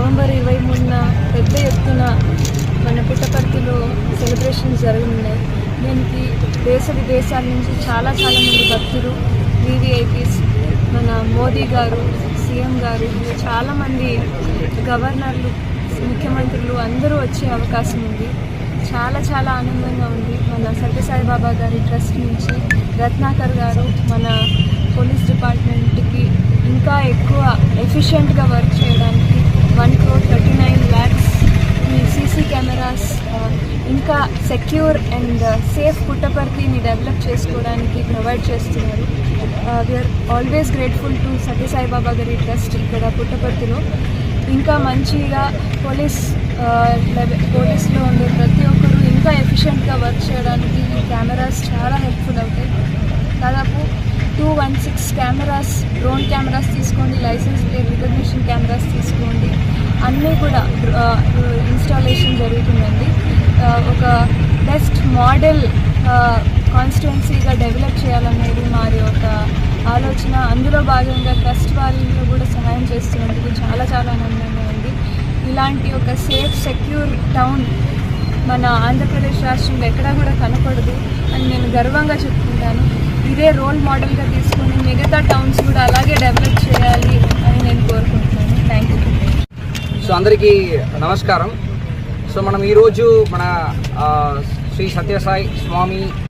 November ఇరవై మూడున పెద్ద ఎత్తున మన పుట్టపర్తిలో సెలబ్రేషన్స్ జరుగుతున్నాయి దీనికి దేశ విదేశాల నుంచి చాలా చాలా మంది భక్తులు వివిఐపీస్ మన మోదీ గారు సీఎం గారు చాలామంది గవర్నర్లు ముఖ్యమంత్రులు అందరూ వచ్చే అవకాశం ఉంది. చాలా చాలా ఆనందంగా ఉంది. మన సత్యసాయి బాబా గారి ట్రస్ట్ నుంచి రత్నాకర్ గారు మన పోలీస్ డిపార్ట్మెంట్కి ఇంకా ఎక్కువ ఎఫిషియెంట్గా వర్క్ చేయడానికి one crore thirty nine lakhs ఈ సీసీ కెమెరాస్ ఇంకా సెక్యూర్ అండ్ uh, సేఫ్ పుట్టపర్తిని డెవలప్ చేసుకోవడానికి ప్రొవైడ్ చేస్తున్నారు. We're always grateful to Sathya Sai Baba గారి ట్రస్ట్ ఇక్కడ పుట్టపర్తిలో ఇంకా మంచిగా పోలీస్ పోలీస్లో uh, ఉండే ప్రతి ఒక్కరు ఇంకా ఎఫిషియెంట్గా వర్క్ చేయడానికి ఈ కెమెరాస్ చాలా హెల్ప్ఫుల్ అవుతాయి. దాదాపు two one six cameras drone cameras తీసుకోండి లైసెన్స్ అన్నీ కూడా ఇన్స్టాలేషన్ జరుగుతుందండి. ఒక బెస్ట్ మోడల్ కాన్స్టిట్యున్సీగా డెవలప్ చేయాలనేది మాది ఒక ఆలోచన. అందులో భాగంగా ట్రస్ట్ వాళ్ళు కూడా సహాయం చేస్తున్నందుకు చాలా చాలా ఆనందంగా ఉంది. ఇలాంటి ఒక సేఫ్ సెక్యూర్ టౌన్ మన ఆంధ్రప్రదేశ్ రాష్ట్రంలో ఎక్కడా కూడా కనపడదు అని నేను గర్వంగా చెప్పుకుంటాను ఇదే రోల్ మోడల్గా తీసుకుని మిగతా టౌన్స్ కూడా అలాగే డెవలప్ చేయాలి అని నేను కోరుకుంటున్నాను థ్యాంక్ యూ సో అందరికీ నమస్కారం. సో మనం ఈరోజు మన శ్రీ సత్యసాయి స్వామి